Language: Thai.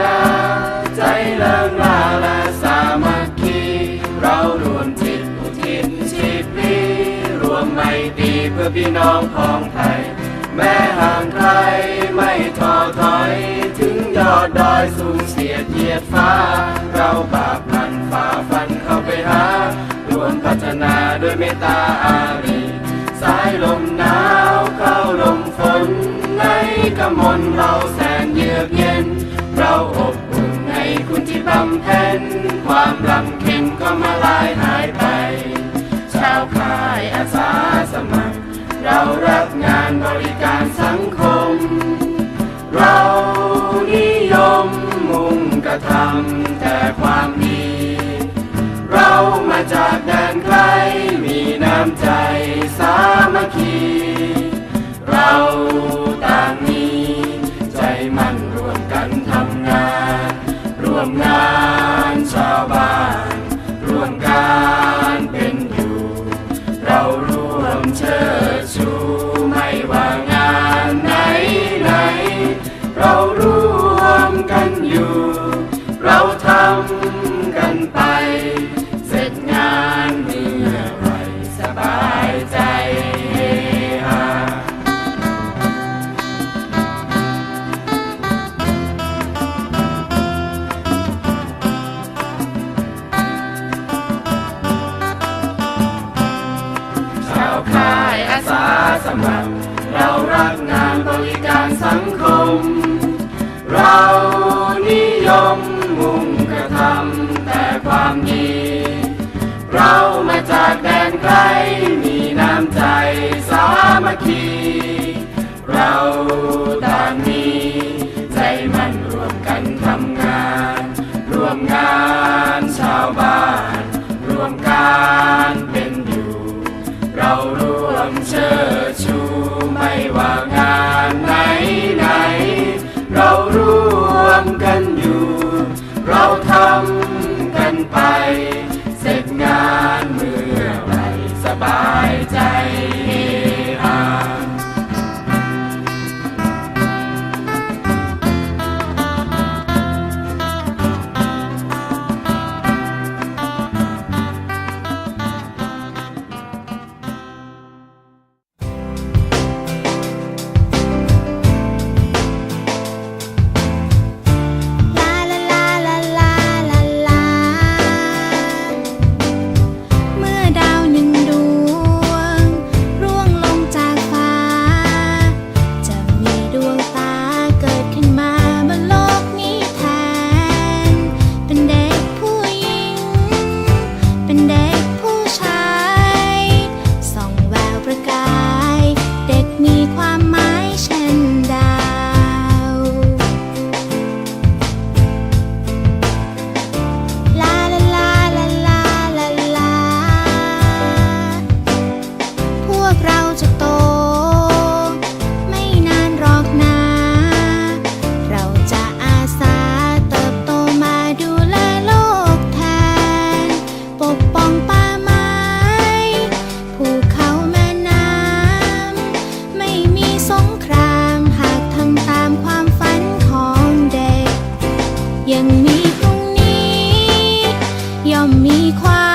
นา ใจเลิงลาและสามัคคี เรารวมจิตอุทิศชีพีรวมไม่ตีเพื่อพี่น้องของไทย แม้ห่างไกลไม่ท้อถอย ถึงยอดดอยสูงเสียดเหยียดฟ้า เราบาปพันฝ่าฟันเข้าไปหา รวมพัฒนาด้วยเมตตาอารี ค่ายอาสาสมัคร เรารับงานบริการสังคม เรานิยมมุ่งกระทำแต่ความดี เรามาจาก aqui. 有米夸。